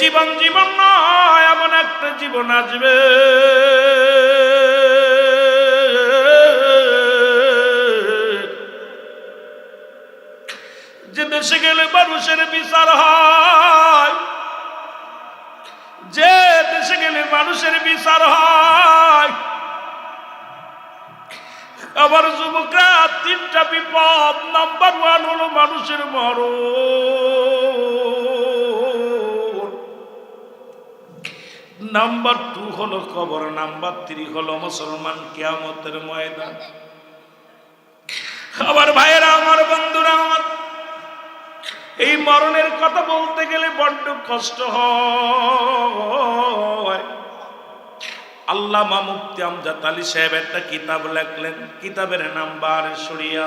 জীবন জীবন নয়, এমন একটা জীবন আসবে। যে দেশে গেলে মানুষের বিচার হয়, যে দেশে গেলে মানুষের বিচার হয়। আবার যুবকরা তিনটা বিপদ নাম্বার ওয়ান হলো মানুষের মরণ। নাম্বার টু হলো কবর, নাম্বার থ্রি হলো মুসলমান কেয়ামতের ময়দান। আবার ভাইয়েরা, আমার বন্ধুরা, আমার এই মরণের কথা বলতে গেলে বড্ড কষ্ট হয়। আল্লামা মুফতি আমজাদ আলী সাহেব একটা কিতাব লেখলেন, কিতাবের নাম বার শরিয়া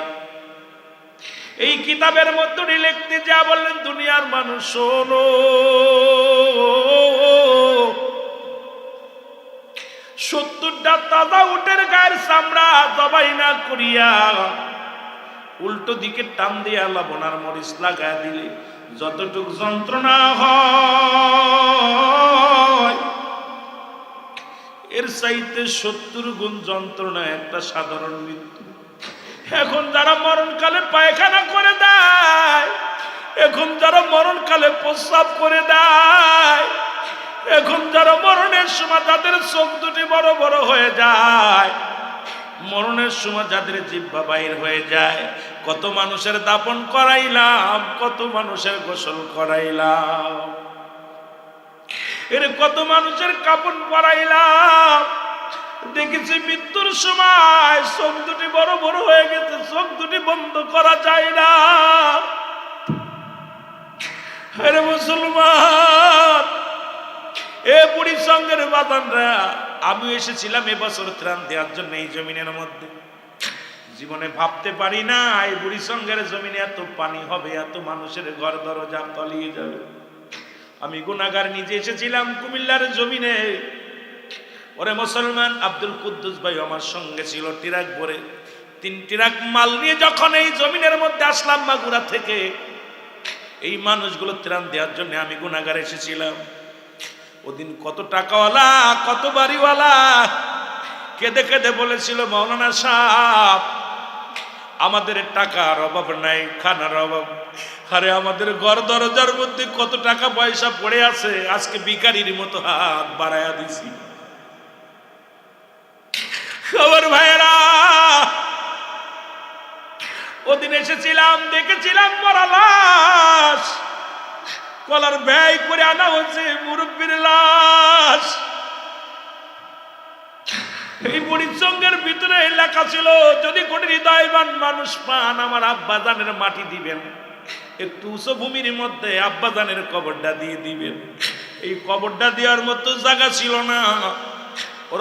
এই কিতাবের মধ্যে লিখতে যা বললেন, দুনিয়ার মানুষ শোনো। সত্তরটা তাজা উটের গায়ের চামড়া জবাই না করিয়া উল্টো দিকে টান দিয়ে বোনার মরিচ লাগায় দিলে যতটুক যন্ত্রণা হয়, এর চাইতে সত্তর গুণ যন্ত্রণা একটা সাধারণ মৃত্যু। এখন যারা মরণকালে পায়খানা করে দেয়, এখন যারা মরণকালে প্রস্রাব করে দেয় এখন যারা মরণের সময় তাদের চোখ দুটি বড় বড় হয়ে যায়। মরণের সময় যাদের জিব্বা বাইর হয়ে যায়, কত মানুষের দাপন করাইলাম, কত মানুষের গোসল করাইলাম। এর কত মানুষের কাপড় পরাইলাম। দেখেছি মৃত্যুর সময় চোখ দুটি বড় বড় হয়ে গেছে, চোখ দুটি বন্ধ করা যায় না। মুসলমান এ বুড়ি সঙ্গের বাদানরা আমি এসেছিলাম এবছর ত্রাণ দেওয়ার জন্য এই জমিনের মধ্যে। জীবনে ভাবতে পারি না, এই বুড়ি সঙ্গের জমিনে এত পানি হবে, এত মানুষের ঘর দরজা তলিয়ে যাবে। আমি গুনাগার নিজে এসেছিলাম কুমিল্লার জমিনে। ওরে মুসলমান আব্দুল কুদ্দুস ভাই আমার সঙ্গে ছিল টিরাক ভরে। তিন টিরাক মাল নিয়ে যখন এই জমিনের মধ্যে আসলাম মাগুরা থেকে, এই মানুষগুলো ত্রাণ দেওয়ার জন্য আমি গুনাগার এসেছিলাম। ওদিন কত টাকাওয়ালা, কত বাড়িওয়ালা। কেঁদে কেঁদে বলেছিল মৌলানা সাহ আমাদের টাকার অভাব নাই, খানার অভাব। আরে, আমাদের ঘর দরজার মধ্যে কত টাকা পয়সা পড়ে আছে, আজকে বিকারির মতো হাত বাড়াইয়া দিছি। খবর ভাইরা ওদিন এসেছিলাম, দেখেছিলাম মরা লাশ। কলার ব্যয় করে আনা হচ্ছে মুরব্বীর লাশ। এই বুড়ির ভিতরে লেখা ছিল, যদি কোটি হৃদয়বান মানুষ পান, আমার আব্বা জানের মাটি দিবেন। একটু উঁচু মধ্যে আব্বা জানের কবরটা দিয়ে দিবেন। এই কবরটা দেওয়ার মতো জায়গা ছিল না।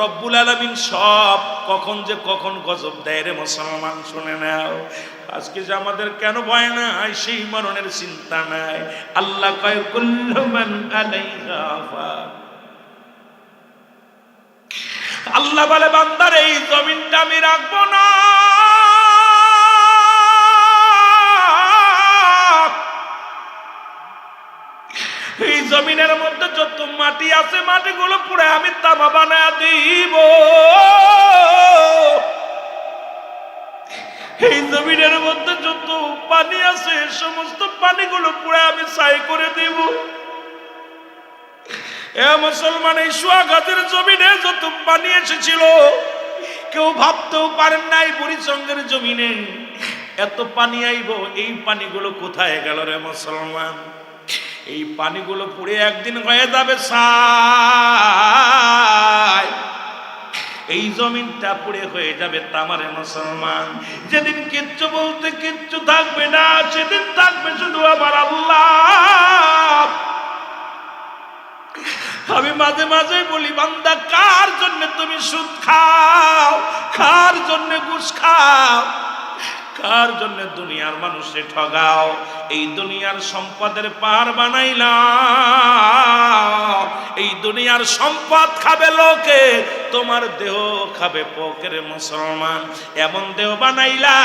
রব্বুল আলমিন সব কখন যে কখন গজব দেয় রে মুসলমান, শুনে নাও। আজকে যে আমাদের কেন ভয় না সেই মরণের চিন্তা নাই। আল্লাহ আল্লাহ বলে, বান্দার, এই জমিনটা আমি রাখব না। এই জমিনের মধ্যে যত মাটি আছে, মাটিগুলো পুরো আমি তামা বানায় দিব। এই জমিনের মধ্যে যত পানি আছে সমস্ত পানিগুলো পুরো আমি ছাই করে দিব। এ মুসলমান, এই সুয়াঘাতের জমিনে যত পানি এসেছিল, কেউ ভাবতেও পারেন নাই বুড়িচঙ্গের জমিনে এত পানি আইব, এই পানিগুলো কোথায় গেল রে মুসলমান? এই পানিগুলো পুড়ে একদিন হয়ে যাবে সাই এই জমিনটা পুড়ে হয়ে যাবে তামারে মুসলমান। যেদিন কিচ্ছু বলতে কিচ্ছু থাকবে না, সেদিন থাকবে শুধু আমার আল্লাহ। আমি মাঝে মাঝে বলি, বান্দা, কার জন্য তুমি সুদ খাও? কার জন্য ঘুষ খাও? কার জন্য দুনিয়ার মানুষে ঠগাও? এই দুনিয়ার সম্পদের পার বানাইলাম। এই দুনিয়ার সম্পদ খাবে লোকে তোমার দেহ খাবে পকের মুসলমান। এমন দেহ বানাইলা,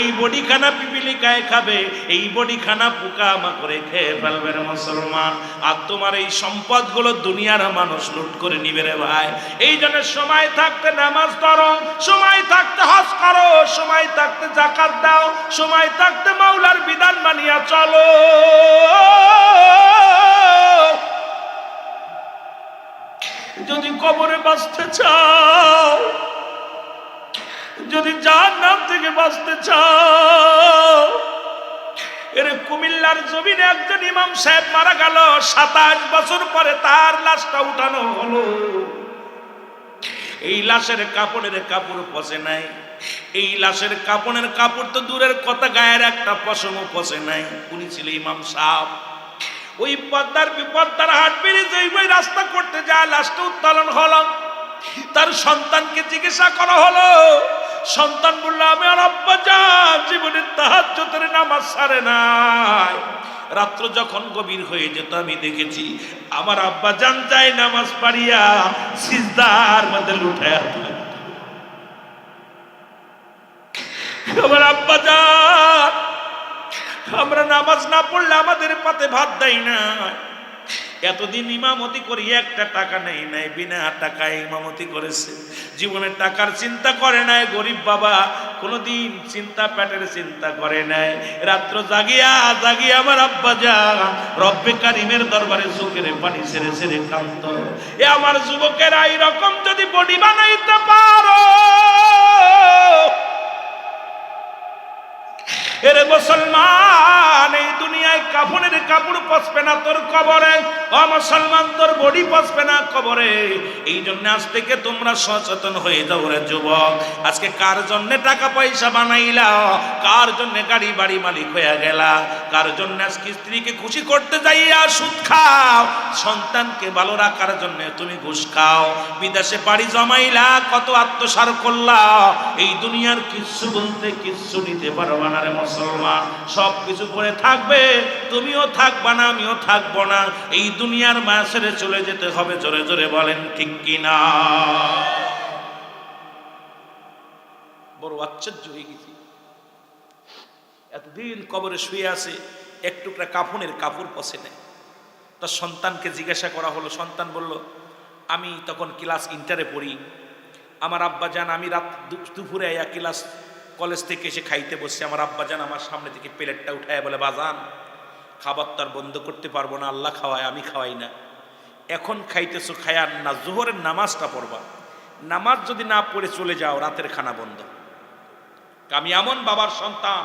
এই বডিখানা পিপিলিকায় খাবে, এই বডিখানা পোকা করে খেয়ে ফেলবে মুসলমান। আর তোমার এই সম্পদগুলো দুনিয়ার মানুষ লুট করে নিবে রে ভাই। এই জন্য সময় থাকতে নামাজ ধরো সময় থাকতে হজ করো, সময় থাকতে জাকাত দাও, সময় থাকতে মাওলার বিধান মানিয়া চলো। যদি কবরে বাঁচতে চাও, যদি যার নাম থেকে বাঁচতে চাও, এর কুমিল্লার জমিনে একজন ইমাম সাহেব মারা গেল, সাতাশ বছর পরে তার লাশটা উঠানো হলো। এই লাশের কাপড়ের কাপড় পচে নাই। এই লাশের কাপড়ের কাপড় তো দূরের কথা, গায়ের একটা পশমও পচে নাই। উনি ছিল ইমাম সাহেব। ওই পদ্মার বিপদ্মার হাট বেরিয়ে ওই রাস্তা করতে যায় লাশটা উত্তোলন হলো। তার সন্তানকে জিজ্ঞাসা করা হলো, সন্তান বলল, আমি আর আব্বা জীবনের তাহার চোতের নামাজ সারে নাই। রাত্র যখন গভীর হয়ে যেত, আমি দেখেছি আমার আব্বা জান যায় নামাজ পাড়িয়া সিজদার মধ্যে তুলে আমার আব্বা যান আমরা নামাজ না পড়লে আমাদের পাতে ভাত দেয় না। এতদিন ইমামতি করি, একটা টাকা নেই, নাই, বিনা টাকায় ইমামতি করেছে। জীবনে টাকার চিন্তা করে নাই, গরিব বাবা কোনোদিন চিন্তা পেটের চিন্তা করে নাই। রাত্র জাগিয়া জাগিয়া আমার আব্বা যা রব্বে কারিমের দরবারে চোখের পানি ছেড়ে ছেড়ে কান্ত এ আমার যুবকেরা এইরকম যদি বডি বানাইতে পারো এরে মুসলমান, এই দুনিয়ায় কাপড়ের কাপড় পচবে না তোর কবরে। ও মুসলমান, তোর বডি পচবে না কবরে। এই জন্য আজ থেকে তোমরা সচেতন হয়ে যাও রে যুবক। আজকে কার জন্য টাকা পয়সা বানাইলা? কার জন্য গাড়ি বাড়ি মালিক হয়ে গেলা? কার জন্য আজকে স্ত্রীকে খুশি করতে যাইয়া সুদ খাও? সন্তানকে ভালো রাখার জন্য তুমি ঘুষ খাও। বিদেশে বাড়ি জমাইলা, কত আত্মসার করলা? এই দুনিয়ার কিচ্ছু বলতে কিচ্ছু নিতে পারবা না রে মুসলমান, সব কিছু করে থাকবে, তুমিও থাকবা না, আমিও থাকব না। এই দুনিয়ার মায়া ছেড়ে চলে যেতে হবে, জোরে জোরে বলেন ঠিক কিনা? বড় আশ্চর্য হয়ে গেছি। এতদিন কবরে শুয়ে আছে, এক টুকরা কাফনের কাপড় পসে নেয়। তার সন্তানকে জিজ্ঞাসা করা হলো, সন্তান বলল, আমি তখন ক্লাস ইন্টারে পড়ি। আমার আব্বা যান আমি রাত দুপুরে এক ক্লাস কলেজ থেকে এসে খাইতে বসছি আমার আব্বা যান আমার সামনে থেকে প্লেটটা উঠায় বলে, বাজান, খাবার তো আর বন্ধ করতে পারব না, আল্লাহ খাওয়ায়, আমি খাওয়াই না। এখন খাইতেছো খায়ার না, জোহরের নামাজটা পড়বা। নামাজ যদি না পড়ে চলে যাও, রাতের খানা বন্ধ। আমি এমন বাবার সন্তান,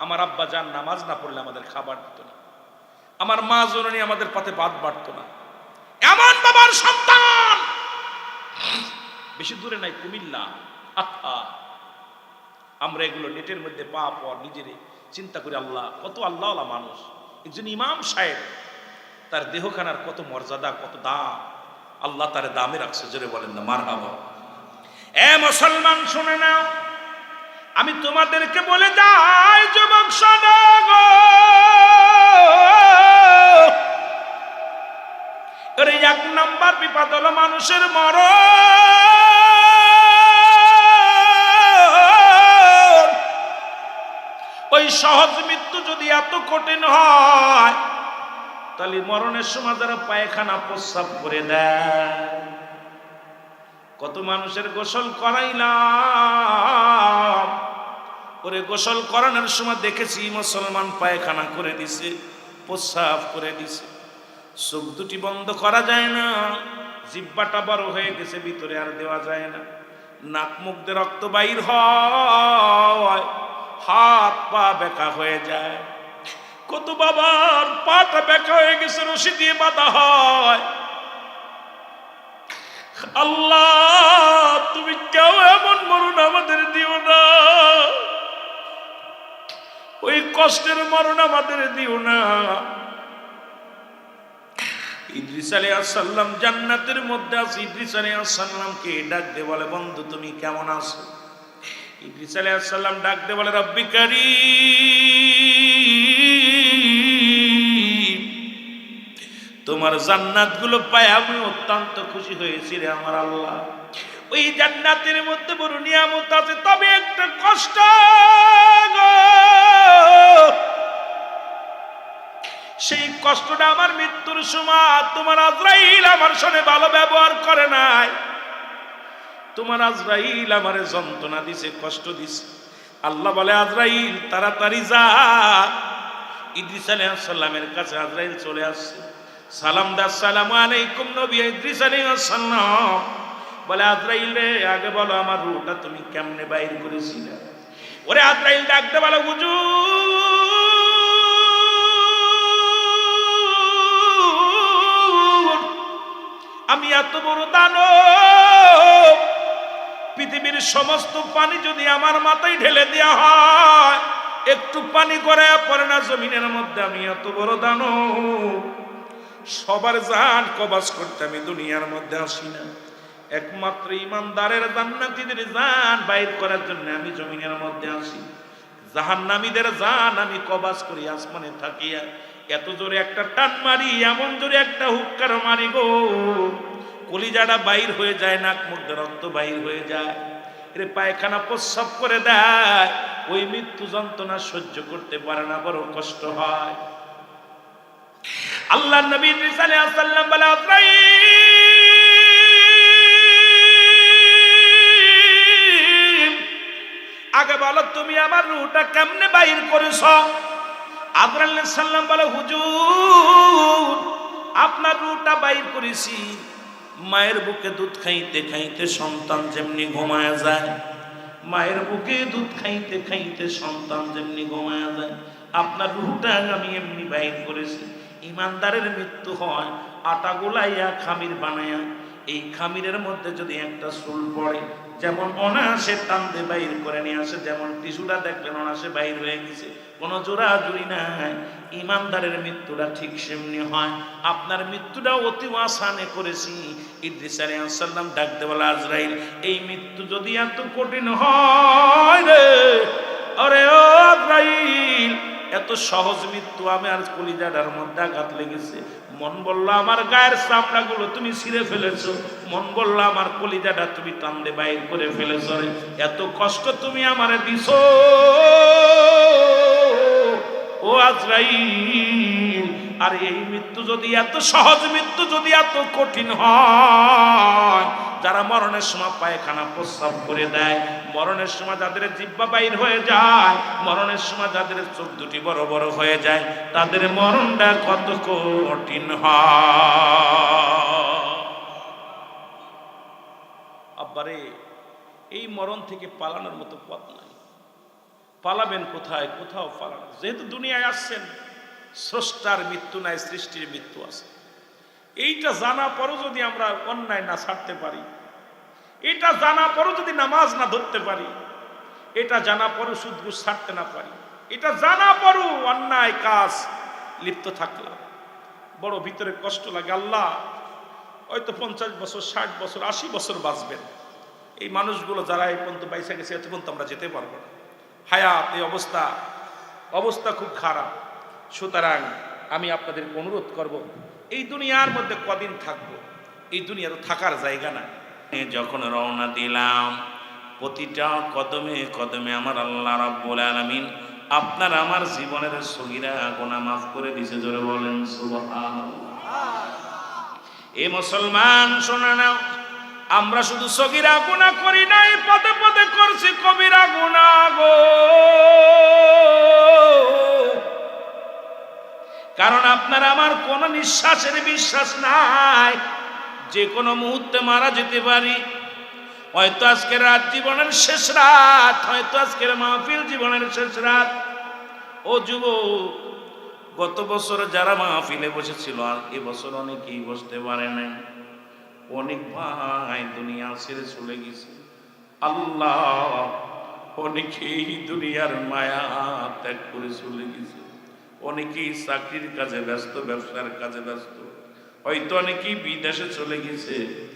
আমার আব্বা যান নামাজ না পড়লে আমাদের খাবার দিত না। আমার মা জননী আমাদের পাতে বাদ বাড়তো না। এমন বাবার সন্তান! বেশি দূরে নাই, কুমিল্লা আত্মা আমরা এগুলো নেটের মধ্যে পা পর নিজেরে চিন্তা করি, আল্লাহ, কত আল্লাহ মানুষ। একজন ইমাম সাহেব, তার দেহখানার কত মর্যাদা, কত দাম। আল্লাহ তার দামে রাখছে, জোরে বলেন না মার এ মুসলমান, শুনে নাও, আমি তোমাদেরকে বলে যাই, যুবক এক নাম্বার বিপদ হলো মানুষের মরণ। ওই সহজ মৃত্যু যদি এত কঠিন হয়, তাহলে মরণের সময় যারা পায়খানা প্রস্রাব করে দেয়। কত মানুষের গোসল করাইলাম করে গোসল করানোর সময় দেখেছি মুসলমান পায়খানা করে দিছে, প্রস্রাব করে দিছে। চোখ দুটি বন্ধ করা যায় না, জিব্বাটা বড় হয়ে গেছে, ভিতরে আর দেওয়া যায় না। নাক মুখ দিয়ে রক্ত বাইর হয়। হাত পা বেকা হয়ে যায়। কত বাবার পাটা বেকা হয়ে গেছে, রশি দিয়ে বাঁধা হয়। আল্লাহ, তুমি কেউ এমন মরণ আমাদের দিও না। ওই কষ্টের মরণ আমাদের দিও না। ইদ্রিস আলাইহিসসালাম জান্নাতের মধ্যে আছে। ইদ্রিস আলাইহিসসালামকে ডাক দে বলে, বন্ধু, তুমি কেমন আছো? ইদ্রিস আলাইহিসসালাম ডাক বলে, রব্বি তোমার জান্নাতগুলো আমি অত্যন্ত খুশি হয়েছি রে আমার আল্লাহ। ওই জান্নাতের মধ্যে বড় নিয়ামত আছে, তবে একটা কষ্ট সেই কষ্টটা আমার মৃত্যুর সময়, তোমার আজরাইল আমার সঙ্গে ভালো ব্যবহার করে নাই। তোমার আজরাইল আমারে যন্ত্রণা দিছে, কষ্ট দিছে। আল্লাহ বলে, আজরাইল, তাড়াতাড়ি যা। ইদ্রিস আলাইহিসসালামের কাছে আজরাইল চলে আসছে। সালাম দা, সালাম আলাইকুম নবী ইদ্রিস আলাইহিসসালাম বলে, আজরাইল রে, আগে বলো আমার রুটা তুমি কেমনে বাইর করেছিলে? ওরে আজরাইল, ডাকতে বলো, হুজুর, আমি এত বড় দানব। পৃথিবীর সমস্ত পানি যদি আমার মাথায় ঢেলে দেওয়া হয়, একটু পানি করে পড়ে না, জমিনের মধ্যে আমি এত বড় দানো সবার জান কবাস করতে আমি দুনিয়ার মধ্যে আসি না। একমাত্র ইমানদারের জান্নাতীদের জান বাইর করার জন্য আমি জমিনের মধ্যে আসি। জাহান্নামীদের জান আমি কবাস করি, আসমানে থাকিয়া। এত জোরে একটা টান মারি, এমন জোরে একটা হুক্কার মারি গো। কলিজাটা বাইর হয়ে যায়, নাক মধ্যে রক্ত বাইর হয়ে যায়। এরে পায়খানা প্রস্রাব করে দেয়। ওই মৃত্যু যন্ত্রণা সহ্য করতে পারে না, বড় কষ্ট হয়। আল্লাহ নবী সালাম বলে আগে বলো তুমি আমার রুটা কেমনে বাইর করেছ? আদরাল সাল্লাম বলে, হুজুর, আপনার রুটা বাইর করেছি। মায়ের বুকে দুধ খাইতে খাইতে সন্তান যেমনি ঘুমায় যায়, মায়ের বুকে দুধ খাইতে খাইতে সন্তান যেমনি ঘুমায় যায়। আপনার রুটা আমি এমনি বাইর করেছি। ইমানদারের মৃত্যু হয়, আটা গোলাইয়া খামির বানায়া। এই খামিরের মধ্যে যদি একটা চুল পড়ে, যেমন অনায়াসে টানতে বাইর করে নিয়ে আসে, যেমন টিস্যুটা দেখলেন অনায়াসে বাইর হয়ে গেছে, কোনো জোড়া জুড়ি নাই। ইমানদারের মৃত্যুটা ঠিক সেমনি হয়। আপনার মৃত্যুটা অতি আসানে করেছি। ইদ্রিস আলাইহিস সালাম ডাকতে বলা আজরাইল, এই মৃত্যু যদি এত কঠিন হয় রে, আরে আজরাইল, এত সহজ মৃত্যু আমি আর কলিজাটার মধ্যে আঘাত লেগেছে। মন বলল, আমার গায়ের চামড়াগুলো তুমি ছিঁড়ে ফেলেছো। মন বলল, আমার কলিজাটা তুমি টান্দে বাইর করে ফেলেছ এত কষ্ট তুমি আমারে দিছো। ও আজরাইল, আর এই মৃত্যু যদি এত সহজ, মৃত্যু যদি এত কঠিন হয়, যারা মরণের সময় পায়খানা প্রস্রাব করে দেয়, মরণের সময় যাদের জিব্বা বাইর হয়ে যায়, মরণের সময় যাদের চোখ দুটি বড় বড় হয়ে যায়, তাদের মরণটা কত কঠিন হয়। আব্বারে, এই মরণ থেকে পালানোর মতো পথ নাই। পালাবেন কোথায়? কোথাও পালানো যেহেতু দুনিয়ায় আসছেন, স্রষ্টার মৃত্যু নাই, সৃষ্টির মৃত্যু আছে। এইটা জানা পরও যদি আমরা অন্যায় না ছাড়তে পারি, এটা জানা পরও যদি নামাজ না ধরতে পারি, এটা জানা পরও সুদ ছাড়তে না পারি, এটা জানা পরও অন্যায় কাজ লিপ্ত থাকলাম। বড় ভিতরে কষ্ট লাগে, আল্লাহ হয়তো পঞ্চাশ বছর, ষাট বছর, আশি বছর বাঁচবেন। এই মানুষগুলো যারা এই পর্যন্ত বাইসা গেছে এত পর্যন্ত আমরা যেতে পারব না। হায়াত এই অবস্থা অবস্থা খুব খারাপ। সুতরাং আমি আপনাদের অনুরোধ করব এই দুনিয়ার মধ্যে কদিন থাকব? এই দুনিয়া তো থাকার জায়গা না। যখন রওনা দিলাম প্রতিটা কদমে কদমে আমার আল্লাহ রাব্বুল আলামিন আপনার আমার জীবনের সগিরা গোনা মাফ করে দিছে জোরে বলেন সুবহানাল্লাহ। এ মুসলমান শোনা নাও। আমরা শুধু সগিরা গুণা করি নাই, পদে পদে করছি কবিরা গুণা গো। কারণ আপনার আমার কোন নিঃশ্বাসের বিশ্বাস নাই, যে কোনো মুহূর্তে মারা যেতে পারি। হয়তো আজকের রাত জীবনের শেষ রাত, হয়তো আজকের মাহফিল জীবনের শেষ রাত। ও যুব গত বছর যারা মাহফিলে বসেছিল, আর এবছর অনেকেই বসতে পারে নাই। অনেক ভাই দুনিয়া ছেড়ে চলে গেছে। আল্লাহ অনেকেই দুনিয়ার মায়া ত্যাগ করে চলে গেছে। অনেকেই চাকরির কাজে ব্যস্ত, ব্যবসার কাজে ব্যস্ত। হয়তো অনেকেই বিদেশে চলে গেছে।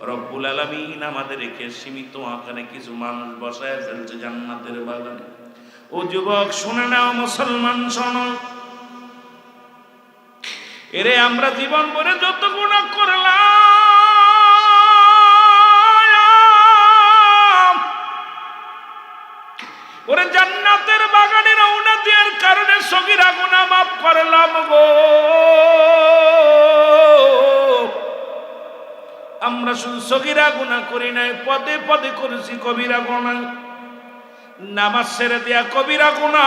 রব্বুল আলমিন আমাদের রেখে সীমিত আকারে কিছু মানুষ বসায় ফেলছে জান্নাতের বাগানে। ও যুবক, শুনে নাও, মুসলমান শোনো। এরে আমরা জীবন ভরে যত গুণা করলাম সগিরা গুণা করি নাই, পদে পদে করেছি কবিরা গুণা নামাজ ছেড়ে দেয়া কবিরা গুণা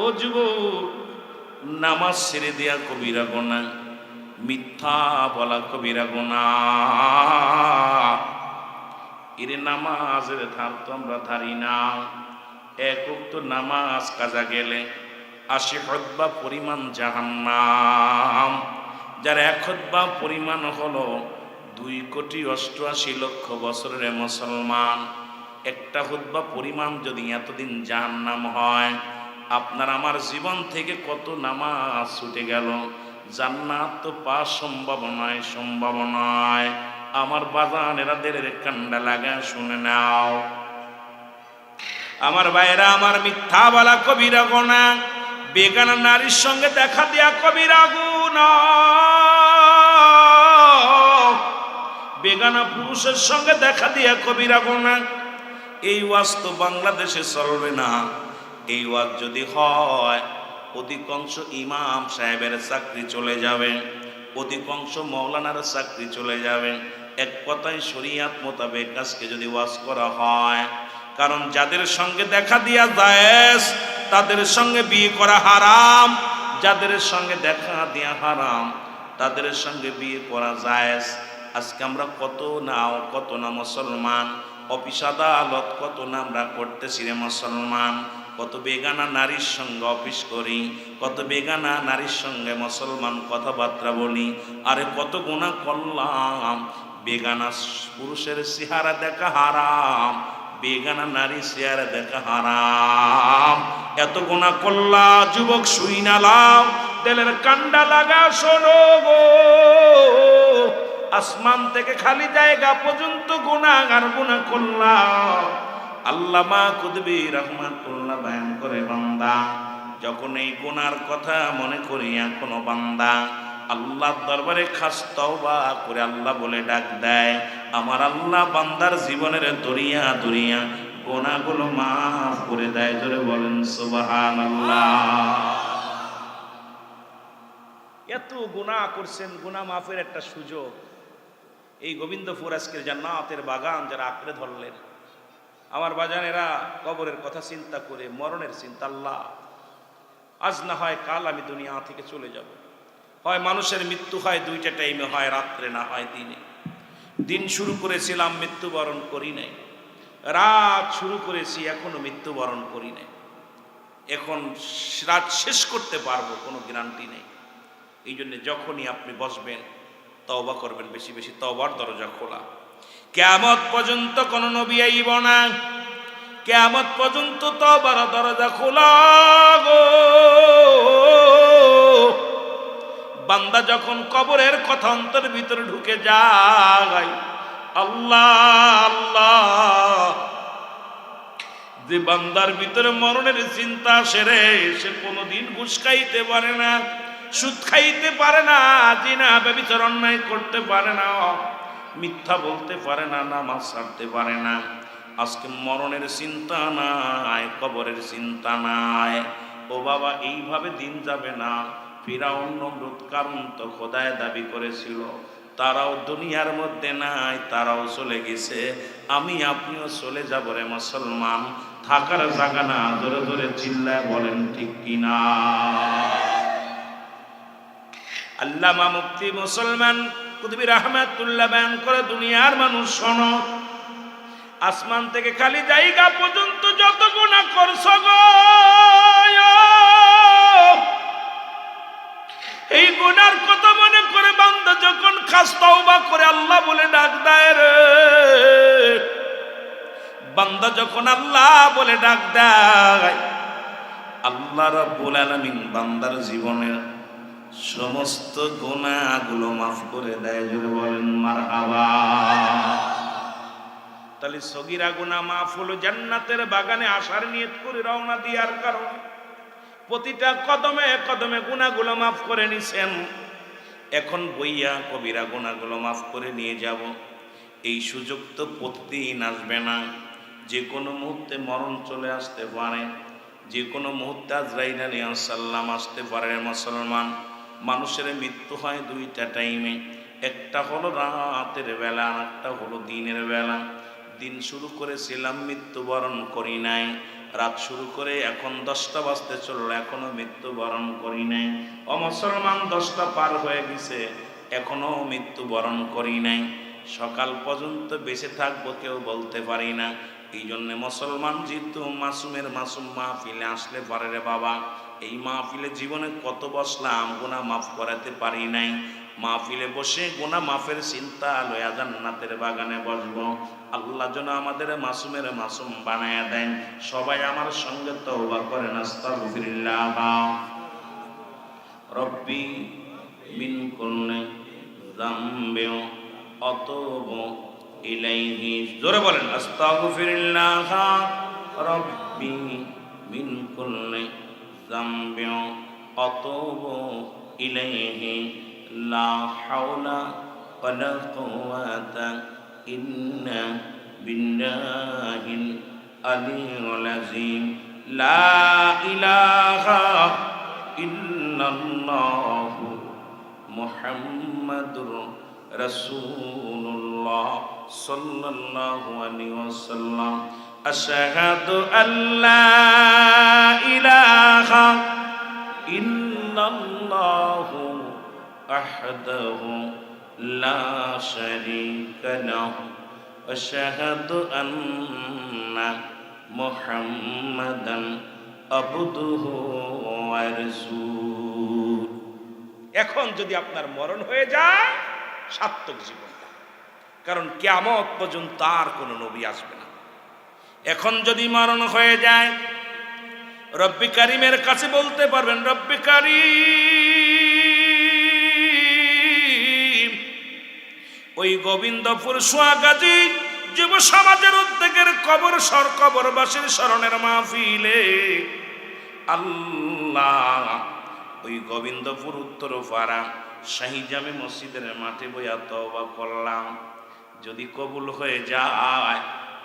ও যুব নামাজ ছেড়ে দেয়া কবিরা গুণা মিথ্যা বলা কবিরা গুণা এর নামাজের ধার তো আমরা ধারি না। এক উক্ত নামাজ কাজা গেলে আশি হদ্বা পরিমাণ জাহান্নাম। যার এক হদ্বা পরিমাণ হলো দুই কোটি অষ্টআশি লক্ষ বছরের মুসলমান। একটা হুদ্বা পরিমাণ যদি এতদিন যার নাম হয়, আপনার আমার জীবন থেকে কত নামাজ ছুটে গেল? জান্নাত তো পাওয়া সম্ভব নয় সম্ভব নয়। আমার বাজান এরাদের কান্ডা লাগা, শুনে নাও। আমার ভাইরা আমার মিথ্যা বলা কবিরা গোনা, বেগানা নারীর সঙ্গে দেখা দেয়া কবিরা গুণা। বেগানা পুরুষের সঙ্গে দেখা দিয়া কবিরা গোনা এই ওয়াজ তো বাংলাদেশে চলবে না। এই ওয়াজ যদি হয়, অধিকাংশ ইমাম সাহেবের চাকরি চলে যাবে। অধিকাংশ মৌলানার চাকরি চলে যাবে। এক কথায় শরিয়াত মোতাবেক আজকে যদি ওয়াজ করা হয়, কারণ যাদের সঙ্গে দেখা দিয়া যায় তাদের সঙ্গে বিয়ে করা হারাম। যাদের সঙ্গে দেখা দিয়া হারাম, তাদের সঙ্গে বিয়ে করা যায় আজকে আমরা কত না কত না মুসলমান? অফিস আদালত কত না আমরা করতেছি রে মুসলমান? কত বেগানা নারীর সঙ্গে অফিস করি, কত বেগানা নারীর সঙ্গে মুসলমান কথাবার্তা বলি, আরে কত গুণা করলাম। বেগানা পুরুষের চেহারা দেখা হারাম, বেগানা নারী চেহারা দেখা হারাম। এত গুণা করলা, যুবক শুই নালাম তেলের কান্ডা লাগা শোনো গো। আসমান থেকে খালি জায়গা পর্যন্ত গুণাগার গুণা করলাম। আল্লামা কুদবি রহমান রহমাতুল্লাহ বয়ান করে, বান্দা, যখন এই গুনার কথা মনে করি কোনো বান্দা আল্লাহ দরবারে খাস তওবা করে আল্লাহ বলে ডাক দেয়, আমার আল্লাহ বান্দার জীবনের দরিয়া দরিয়া গোনাগুলো মাফ করে দেয়, জোরে বলেন সুবাহান এত গুনাহ করছেন, গুনাহ মাফের একটা সুযোগ। এই গোবিন্দপুর আজকের জান্নাতের বাগান যারা আঁকড়ে ধরলেন। আমার বাজানেরা কবরের কথা চিন্তা করে মরণের চিন্তা, আল্লাহ, আজ না হয় কাল আমি দুনিয়া থেকে চলে যাব। হয় মানুষের মৃত্যু হয় দুইটা টাইমে হয় রাত্রে না হয় দিনে। দিন শুরু করেছিলাম, মৃত্যুবরণ করি নাই। রাত শুরু করেছি, এখনও মৃত্যুবরণ করি নাই। এখন রাত শেষ করতে পারব, কোনো গ্যারান্টি নেই। এই জন্য যখনই আপনি বসবেন তওবা করবেন বেশি বেশি তওবার দরজা খোলা। কেয়ামত পর্যন্ত কোন নবী আইব না। কেয়ামত পর্যন্ত তওবার দরজা খোলা গো। বান্দা যখন কবরের কথা অন্তর ভিতরে ঢুকে যায়, আল্লাহ আল্লাহ। যে বান্দার ভিতরে মরণের চিন্তা সেরে সে কোনোদিন ঘুষ পারে না। সুদ খাইতে পারে না, জিনা, ব্যবচার, অন্যায় করতে পারে না, মিথ্যা বলতে পারে না, নামাজ ছাড়তে পারে না। আজকে মরণের চিন্তা নাই, কবরের চিন্তা নাই। ও বাবা, এইভাবে দিন যাবে না। ফিরাউন নমরুদ কারণ তো খোদায় দাবি করেছিল। তারাও দুনিয়ার মধ্যে নাই, তারাও চলে গেছে। আমি আপনিও চলে যাব রে মুসলমান। থাকার জায়গা না ধরে ধরে চিল্লায় বলেন, ঠিক কিনা? আল্লামা মুক্তি মুসলমান কুতুবি রহমাতুল্লাহ বয়ান করে, দুনিয়ার মানুষ শোনো, আসমান থেকে খালি জায়গা পর্যন্ত যত গুণা করছ এই গুনার কথা মনে করে বান্দা যখন খাস তওবা করে, আল্লাহ বলে ডাক দেয় রে। বান্দা যখন আল্লাহ বলে ডাক দেয়, আল্লাহ রাব্বুল আলামিন বান্দার জীবনের সমস্ত গুণাগুলো মাফ করে দেয় জুড়ে বলেন মার তাহলে সগিরা গুণা মাফ হলো জান্নাতের বাগানে আসার নিয়ত করে রওনা দিয়ার কারণ। প্রতিটা কদমে কদমে গুণাগুলো মাফ করে নিছেন। এখন বইয়া কবিরা গুণাগুলো মাফ করে নিয়ে যাব। এই সুযোগ তো প্রতিদিন আসবে না। যে কোনো মুহূর্তে মরণ চলে আসতে পারে। যে কোনো মুহূর্তে আজরাইল আলী সাল্লাম আসতে পারে মুসলমান। মানুষের মৃত্যু হয় দুইটা টাইমে একটা হলো রাতের বেলা, আর একটা হলো দিনের বেলা। দিন শুরু করেছিলাম, মৃত্যুবরণ করি নাই। রাত শুরু করে এখন দশটা বাজতে চলল, এখনও মৃত্যুবরণ করি নাই। অমুসলমান দশটা পার হয়ে গেছে, এখনও মৃত্যুবরণ করি নাই। সকাল পর্যন্ত বেঁচে থাকব কেউ বলতে পারি না। এই জন্যে মুসলমান যেহেতু মাসুমের মাসুম মাহফিলে আসলে পারে রে বাবা, এই মাহফিলে জীবনে কত বসলাম গুণা মাফ করাতে পারি নাই। মাহফিলে বসে গোনা মাফের চিন্তা লয়া জান্নাতের বাগানে বসবো। আল্লাহ যেন আমাদের মাসুমের মাসুম বানায়া দেন। সবাই আমার সঙ্গে তওবা করেন, আস্তাগফিরুল্লাহ। রব্বি মিন কুল্লি আতুবু ইলাইহি। জোরে বলেন, আস্তাগফিরুল্লাহ রব্বি মিন কুল্লি যামবি আতুবু ইলাইহি, লা হাওলা ওয়ালা কুওয়াতা ইল্লা বিল্লাহিল আলিয়্যিল আযীম। লা ইলাহা ইল্লাল্লাহু মুহাম্মাদুর রাসূলুল্লাহ। সাল্লাল্লাহু আলাইহি ওয়াসাল্লাম, আশহাদু আল্লা ইলাহা ইল্লাল্লাহু আহদাহু লা শারীকা লাহু, আশহাদু আন্না মুহাম্মাদান আবদুহু ওয়া রাসূল। এখন যদি আপনার মরণ হয়ে যায় সার্থক জীবনটা কারণ কিয়ামত পর্যন্ত আর কোনো নবী আসবে না। এখন যদি মরণ হয়ে যায়, রব্বি কারিমের কাছে বলতে পারবেন, রব্বি কারিম, ওই গোবিন্দপুর সোয়াগাজী যুব সমাজের উদ্যোগের কবর সর কবরবাসীর স্মরণের মাহফিলে আল্লাহ ওই গোবিন্দপুর উত্তর পাড়া শাহী জামে মসজিদের মাঠে বইয়া তওবা করলাম। যদি কবুল হয়ে যায়,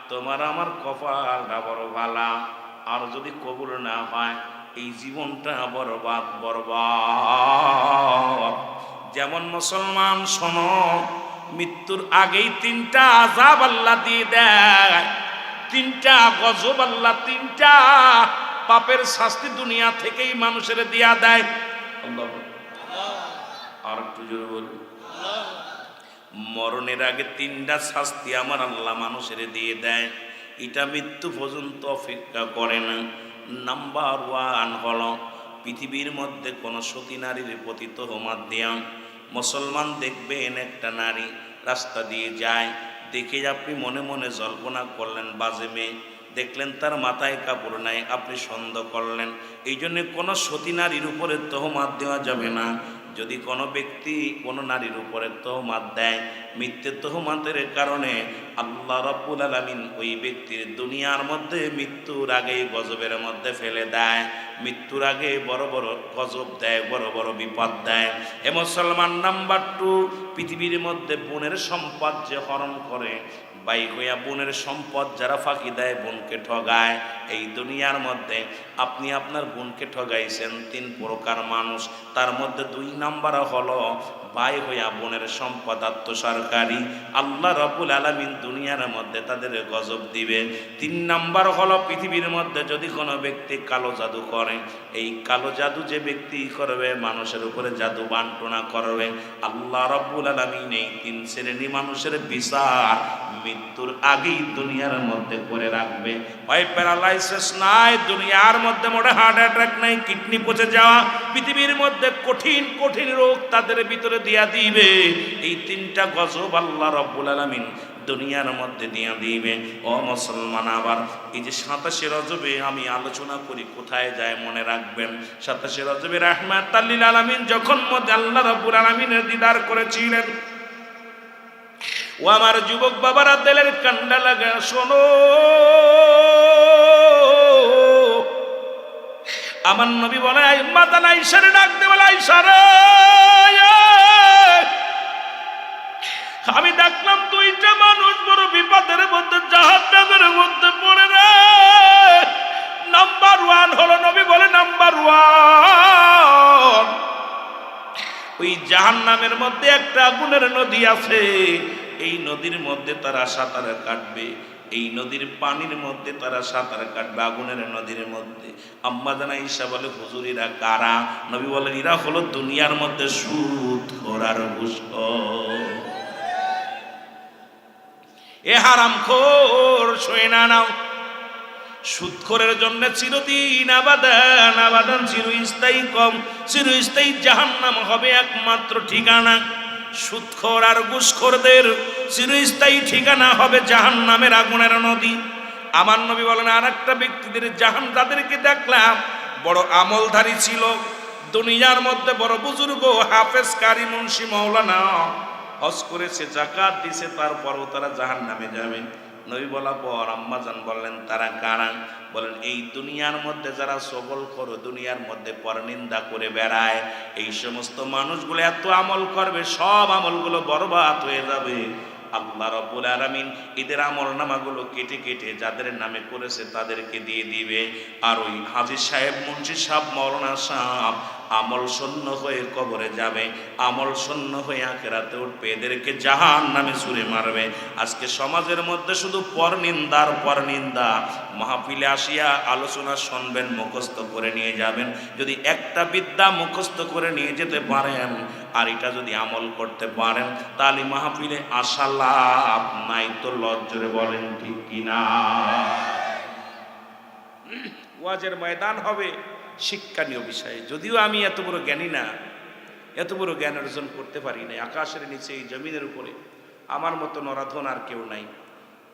তোমার আমার কপালটা বড় ভালা। আর যদি কবুল না হয়, এই জীবনটা বরবাদ বরবাদ। যেমন মুসলমান, শোনো, মৃত্যুর আগেই তিনটা আজাব আল্লাহ দিয়ে দেয়। তিনটা গজব আল্লাহ, তিনটা পাপের শাস্তি দুনিয়া থেকেই মানুষের দিয়া দেয়। আর একটু জোরে বলুন। মরণের আগে তিনটা শাস্তি আমার আল্লাহ মানুষের দিয়ে দেয়। এটা মৃত্যু পর্যন্ত অপেক্ষা করে না। নাম্বার ওয়ান হল, পৃথিবীর মধ্যে কোনো সতী নারীর প্রতি তোহমাত দেয়া। মুসলমান দেখবেন একটা নারী রাস্তা দিয়ে যায়, দেখে আপনি মনে মনে জল্পনা করলেন, বাজে মেয়ে। দেখলেন তার মাথায় কাপড় নাই, আপনি সন্দেহ করলেন। এই জন্যে কোনো সতী নারীর উপরে তহমাত দেওয়া যাবে না। যদি কোনো ব্যক্তি কোনো নারীর উপরে তহমাত দেয়, মিথ্যে তহমাতের কারণে আল্লাহ রব্বুল আলমিন ওই ব্যক্তির দুনিয়ার মধ্যে মৃত্যুর আগেই গজবের মধ্যে ফেলে দেয়। মৃত্যুর আগে বড় বড় গজব দেয়, বড় বড় বিপদ দেয়। এ মুসলমান নাম্বার টু পৃথিবীর মধ্যে বোনের সম্পদ যে হরণ করে বাই হইয়া বোনের সম্পদ যারা ফাঁকি দেয়, বোনকে ঠগায়। এই দুনিয়ার মধ্যে আপনি আপনার বোনকে ঠগাইছেন, তিন প্রকার মানুষ। তার মধ্যে দুই নাম্বার হলো ভাই হইয়া বোনের সম্পদ আত্মসরকারী, আল্লাহ রবুল আলমিন দুনিয়ার মধ্যে তাদের গজব দিবে। তিন নাম্বার হলো পৃথিবীর মধ্যে যদি কোনো ব্যক্তি কালো জাদু করে, এই কালো জাদু যে ব্যক্তি করবে, মানুষের উপরে জাদু বান্টনা করবে। আল্লাহ রব্বুল আলমিন এই তিন শ্রেণি মানুষের বিচার মৃত্যুর আগেই দুনিয়ার মধ্যে করে রাখবে। হয় প্যারালাইসিস নাই, দুনিয়ার মধ্যে মোটে হার্ট অ্যাটাক নাই, কিডনি পচে যাওয়া, পৃথিবীর মধ্যে কঠিন কঠিন রোগ তাদের ভিতরে দিয়া দিবে, এই তিনটা গজব আল্লাহ রব্বুল আলমিন দুনিয়ার মধ্যে দিয়া দিবে। ও মুসলমান, আবার এই যে সাতাশে রজবে আমি আলোচনা করি, কোথায় যায় মনে রাখবেন? সাতাশে রজবে রাহমাত তাল্লিল আলমিন যখন মধ্যে আল্লাহ রব্বুল আলমিনের দিদার করেছিলেন। ও আমার যুবক বাবারা, দেলের কান্ডা লাগা শোনো। আমার নবী বলে মাতাল আইসারে ডাক দে বলে আইসারে আমি দেখলাম দুইটা মানুষ বড় বিপদের মধ্যে জাহান্নামের মধ্যে পড়ে রে। নাম্বার ওয়ান হলো নবী বলে নাম্বার ওয়ান ওই জাহান নামের মধ্যে একটা আগুনের নদী আছে। এই নদীর মধ্যে তারা সাঁতার কাটবে। এই নদীর পানির মধ্যে তারা সাঁতার কাটবে, আগুনের নদীর মধ্যে। আম্মা জানা ঈশা বলে, হুজুরিরা কারা? নবী বলেন, এরা হলো দুনিয়ার মধ্যে সুদ খোরার ঘুষখোর এ হারাম খোর শোয়ে না নাও। সুৎখরের জন্য চিরদিন আবাদান আবাদান চিরস্থায়ী কম, চিরস্থায়ী জাহান্নাম হবে একমাত্র ঠিকানা। সুৎখর আর ঘুষখোরদের চিরস্থায়ী ঠিকানা হবে জাহান্নামের আগুনের নদী। আমার নবী বলেন আর একটা ব্যক্তিদের জাহান তাদেরকে দেখলাম, বড় আমলধারী ছিল। দুনিয়ার মধ্যে বড় বুজুর্গ, হাফেজ কারি মুন্সি মৌলানা। হজ করেছে জাকাত দিছে, তারপরও তারা জাহান নামে যাবেন নবী বলা পর আম্মাজান বললেন, তারা কারা? বলেন, এই দুনিয়ার মধ্যে যারা সবল করো, দুনিয়ার মধ্যে পরনিন্দা করে বেড়ায়। এই সমস্ত মানুষগুলো এত আমল করবে, সব আমলগুলো বরবাদ হয়ে যাবে। আল্লাহ রব্বুল আলামিন এদের আমল নামাগুলো কেটে কেটে যাদের নামে করেছে তাদেরকে দিয়ে দিবে। আর ওই হাজির সাহেব মুন্সি সাহেব মৌলানা সাহেব আমল শূন্য হয়ে কবরে যাবে, আমল শূন্য হয়ে আখেরাতে উঠবে। এদেরকে জাহান নামে ছুঁড়ে মারবে। আজকে সমাজের মধ্যে শুধু পরনিন্দার পরনিন্দা। মাহফিলে আসিয়া আলোচনা শুনবেন, মুখস্থ করে নিয়ে যাবেন। যদি একটা বিদ্যা মুখস্থ করে নিয়ে যেতে পারেন, আর এটা যদি আমল করতে পারেন, তাহলে মাহফিলে আশা লাভ নাই তো লজ্জরে বলেন ঠিক কিনা। ওয়াজের ময়দান হবে। শিক্ষণীয় বিষয়ে। যদিও আমি এত বড় জ্ঞানী না, এত বড় জ্ঞান অর্জন করতে পারি না আকাশের নিচে, এই জমিনের উপরে, আমার মতো নরাধন আর কেউ নাই।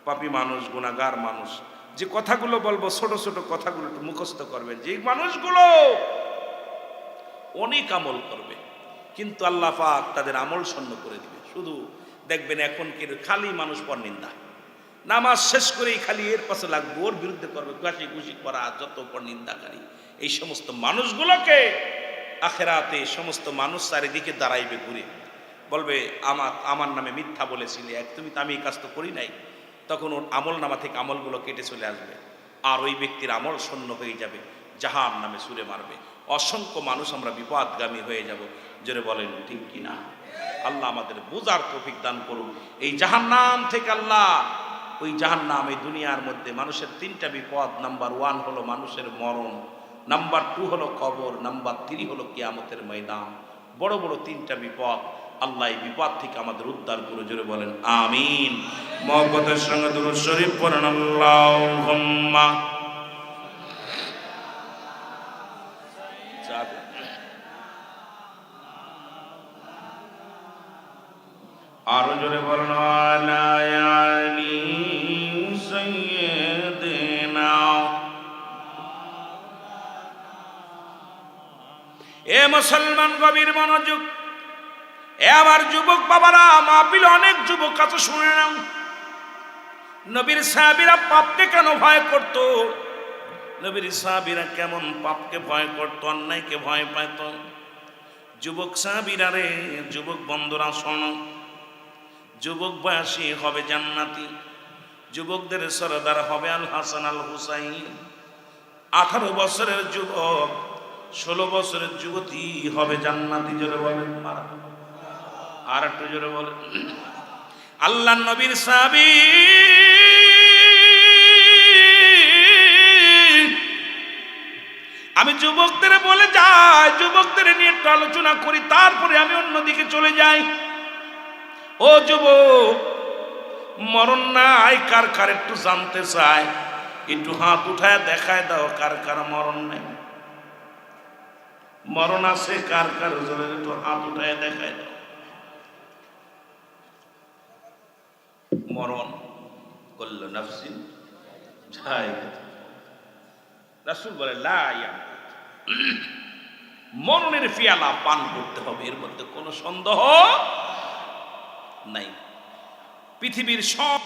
পাপি মানুষ, গুণাগার মানুষ। যে কথাগুলো বলব, ছোট ছোট কথাগুলো একটু মুখস্থ করবেন। যে মানুষগুলো অনেক আমল করবে, কিন্তু আল্লাহ পাক তাদের আমল শূন্য করে দিবে। শুধু দেখবেন এখন কি খালি মানুষ পর নিন্দা। নামাজ শেষ করেই খালি এর পাশে লাগবে, ওর বিরুদ্ধে করবে, ঘাসি ঘুষি করা, যত পর নিন্দাকারী এই সমস্ত মানুষগুলোকে আখেরাতে সমস্ত মানুষ চারিদিকে দাঁড়াইবে ঘুরে। বলবে, আমার আমার নামে মিথ্যা বলেছিলে, এক তুমি তো আমি এই কাজ তো করি নাই। তখন ওর আমল নামা থেকে আমলগুলো কেটে চলে আসবে। আর ওই ব্যক্তির আমল শূন্য হয়ে যাবে, জাহান নামে সুরে মারবে। অসংখ্য মানুষ আমরা বিপদগামী হয়ে যাব। জোরে বলেন, ঠিক কিনা? আল্লাহ আমাদের বোঝার তৌফিক দান করুন এই জাহান্নাম থেকে আল্লাহ ওই জাহান নাম এই দুনিয়ার মধ্যে মানুষের তিনটা বিপদ। নাম্বার ওয়ান হলো মানুষের মরণ। নাম্বার টু হলো কবর। নাম্বার থ্রি হলো কিয়ামতের ময়দান। বড় বড় তিনটা বিপদ। আল্লাহ এই বিপদ থেকে আমাদের উদ্ধার করে জোরে বলেন, আমিন। মহব্বতের সঙ্গে দুরুদ শরীফ পড়েন, আল্লাহুম্মা। গভীর মনোযোগ। এ আমার যুবক বাবারা, মাহফিল অনেক যুবক কাছে শুনে নাও। নবীর সাহাবীরা পাপকে কেন ভয় করত? নবীর সাহাবীরা কেমন পাপকে ভয় করত, অন্যায়কে ভয় পাইত? যুবক সাহাবীরা রে, যুবক বন্ধুরা, শোন। যুবক বয়সী হবে জান্নাতি। যুবকদের সরদার হবে আল হাসান আল হুসাইন। আঠারো বছরের যুবক ষোলো বছরের যুবতী হবে জান্নাতি, জোরে বলেন, মারা। আর একটু জোরে বলেন। আল্লাহ নবীর সাবি আমি যুবকদের বলে যাই, যুবকদের নিয়ে একটু আলোচনা করি, তারপরে আমি অন্যদিকে চলে যাই। ও যুবক, মরণ নাই, কার কার একটু জানতে চায় একটু হাত উঠায় দেখায় দাও, কার কার মরণ নাই। মরণ আছে, কার কার জোরে একটু হাত উঠায় দেখায় মরণ করল নাফসিন যাই রাসুল বলে লাইয়া মরণের পিয়ালা পান করতে হবে, এর মধ্যে কোনো সন্দেহ নাই। পৃথিবীর সব